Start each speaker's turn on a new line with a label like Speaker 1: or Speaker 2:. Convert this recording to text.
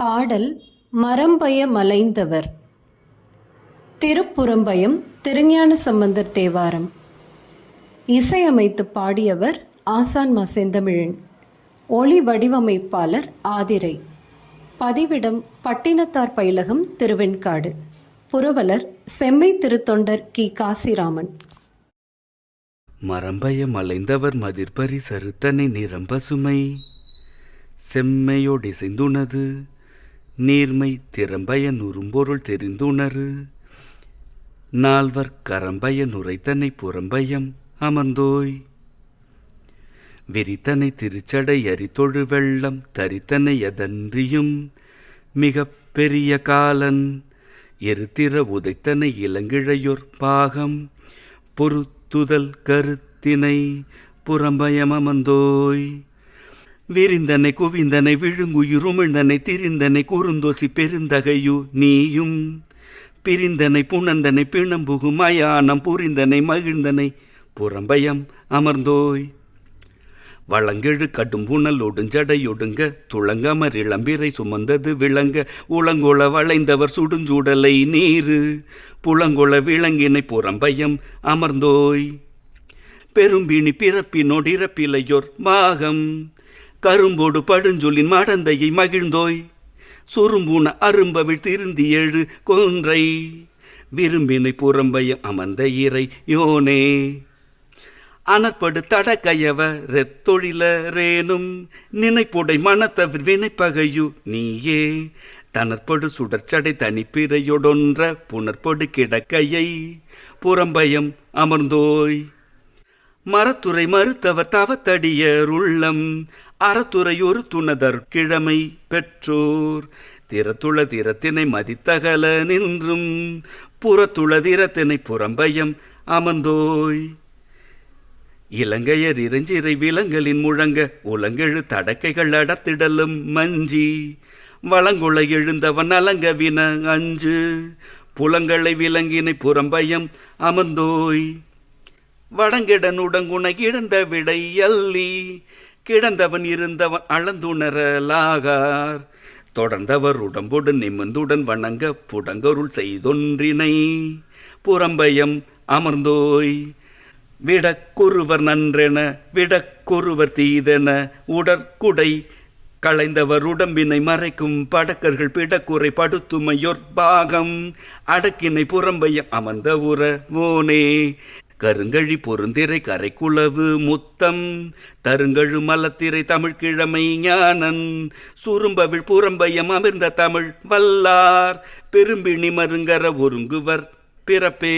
Speaker 1: பாடல் மரம்பய மலைந்தவர் திருப்புறம்பயம் திருஞான சம்பந்தர் தேவாரம். இசையமைத்து பாடியவர் ஆசான் மா செந்தமிழன் ஒளி வடிவமைப்பாளர் ஆதிரை. பதிவிடம் பட்டினத்தார் பயிலகம் திருவெண்காடு. புரவலர் செம்மை திருத்தொண்டர் கி. காசிராமன்.
Speaker 2: மரம்பய மலைந்தவர் மதிர்பரி சருத்தனை நிரம்ப சுமை. செம்மையோடிசைந்துணது நீர்மை திறம்பய நுறும்பொருள் தெரிந்துணரு. நால்வர் கரம்பய நுரைத்தனை புறம்பயம் அமர்ந்தோய். விரித்தனை திருச்சடை அரித்தொழு வெள்ளம் தரித்தனை எதன்றியும் மிக பெரிய காலன். எருத்திர உதைத்தனை இளங்கிழையோர் பாகம் பொறுத்துதல் கருத்தினை புறம்பயமமந்தோய் விரிந்தனை குவிந்தனை விழுங்குயிருமிழ்ந்தனை திரிந்தனை குறுந்தோசி பெருந்தகையு நீயும். பிரிந்தனை புணந்தனை பிணம்புகு மயானம் புரிந்தனை மகிழ்ந்தனை புறம்பயம் அமர்ந்தோய். வளங்கெழு கடும் புனல் ஒடுஞ்சடையொடுங்க துளங்கமர் இளம்பிரை சுமந்தது விளங்க உளங்கொள வளைந்தவர் சுடுஞ்சூடலை நீரு புலங்கொள விளங்கினை புறம்பயம் அமர்ந்தோய். பெரும்பிணி பிறப்பினோடிறப்பிலையோர் பாகம் கரும்போடு படுஞ்சொலின் மடந்தையை மகிழ்ந்தோய். சுறும்பூன அரும்பவிழ் திருந்தி எழு கொன்றை. விரும்பினை புறம்பயம் அமர்ந்த இறை யோனே. அனற்படு தடக்கையவ ரெத்தொழிலரேனும் நினைப்புடை மனத்தவிர் வினைப்பகையு நீயே. தனற்படு சுடர்ச்சடை தனிப்பிறையொடொன்ற புனற்படு கிடக்கையை. புறம்பயம் அமர்ந்தோய். மரத்துறை மறுத்தவர் தவத்தடியர் உள்ளம் துணதர் கிழமை பெற்றோர். திறத்துள திறத்தினை மதித்தகல நின்றும். புறத்துள திறத்தினை புறம்பயம் அமர்ந்தோய். இலங்கையர் இறைஞ்சிறை விலங்கலின் முழங்க உலங்கெழு தடக்கைகள் அடர்த்திடலும் மஞ்சி. வளங்குள எழுந்தவன் அலங்கவின அஞ்சு. புலங்களை விலங்கினை புறம்பயம் அமர்ந்தோய். வடங்கிடன் உடங்குணை கிடந்த விடை அல்லி கிடந்தவன் இருந்தவன் அளந்துணரலாகார் தொடர்ந்தவர் உடம்புடன் நிமிர்ந்துடன் வணங்க புடங்கருள் செய்தொன்றினை. புறம்பயம் அமர்ந்தோய். விடக்குருவர் நன்றென விடக்குருவர் தீதென உடற்குடை களைந்தவர் உடம்பினை மறைக்கும் படக்கர்கள் பிடக்குறை படுத்துமையொர் பாகம். அடக்கினை புறம்பையம் அமர்ந்த உறவோனே கருங்கழி பொருந்திரை கரைக்குளவு முத்தம் தருங்கழு மலத்திரை தமிழ்கிழமை ஞானன் சுரும்பவிழ் புறம்பயம் அமிர்ந்த தமிழ் வல்லார் பெரும்பிணி மருங்கர ஒருங்குவர் பிறப்பே.